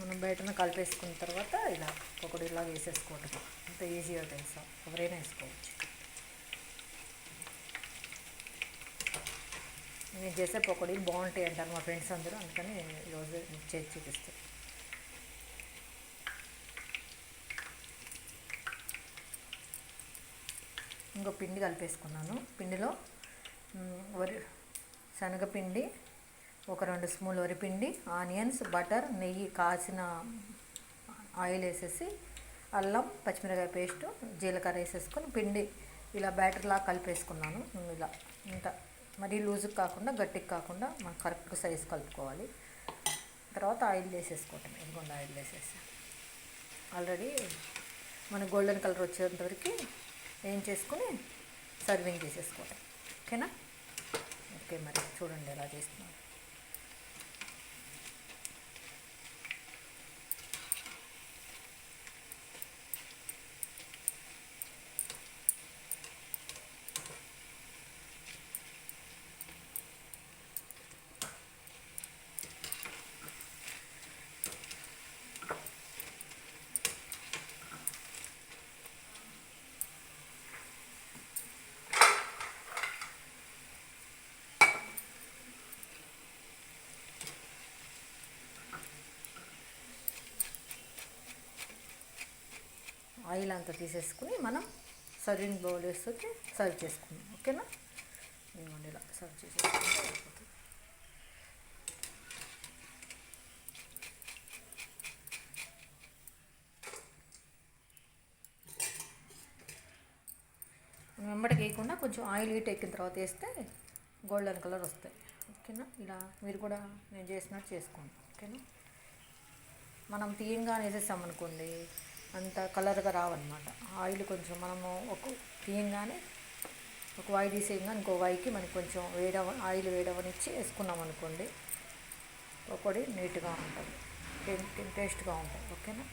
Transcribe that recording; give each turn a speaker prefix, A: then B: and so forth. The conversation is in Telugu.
A: మనం బయటన కలిపేసుకున్న తర్వాత ఇలా ఒకటి ఇలా వేసేసుకోవటం. అంత ఈజీగా తెలుసా? ఎవరైనా వేసుకోవచ్చు. నేను చేసే పకోడీలు బాగుంటాయి అంటారు మా ఫ్రెండ్స్ అందరూ అందుకని ఈరోజు చేసి చూపిస్తాను ఇంకో పిండి కలిపేసుకున్నాను. పిండిలో వరి శనగపిండి ఒక రెండు స్పూన్లు వరిపిండి ఆనియన్స్ బటర్ నెయ్యి కాసిన ఆయిల్ వేసేసి అల్లం పచ్చిమిరకాయ పేస్ట్ జీలకర్ర వేసేసుకొని పిండి ఇలా బ్యాటర్లా కలిపేసుకున్నాను. ఇలా ఇంత మరీ లూజుకి కాకుండా గట్టికి కాకుండా మనం కరెక్ట్గా సైజ్ కలుపుకోవాలి. తర్వాత ఆయిల్ వేసేసుకోవటం ఇదిగోండి ఆయిల్ వేసేసి. ఆల్రెడీ మన గోల్డెన్ కలర్ వచ్చేంతవరకు ఏం చేసుకుని సర్వింగ్ చేసేసుకోవటం. ఓకేనా? ఓకే మరి చూడండి ఎలా చేస్తున్నాను. ఆయిల్ అంతా తీసేసుకుని మనం సర్వింగ్ బౌల్ వేస్తే సర్వ్ చేసుకుందాం. ఓకేనా? ఇదిగోండి ఇలా సర్వ్ చేసేసుకుంటే అయిపోతుంది. వెంబడికి వేయకుండా కొంచెం ఆయిల్ హీట్ ఎక్కిన తర్వాత వేస్తే గోల్డెన్ కలర్ వస్తాయి. ఓకేనా? ఇలా మీరు కూడా నేను చేసినట్టు చేసుకోండి. ఓకేనా? మనం తీయంగానే వేసేసామనుకోండి అంత కలర్గా రావన్నమాట. ఆయిల్ కొంచెం మనము ఒక తీయంగానే ఒక వాయి తీసేయంగా ఇంకో వాయికి మనకి కొంచెం వేడవ ఆయిల్ వేడవనిచ్చి వేసుకున్నాం అనుకోండి పకోడీ నీట్గా ఉంటుంది. టేస్ట్గా ఉంటుంది. ఓకేనా?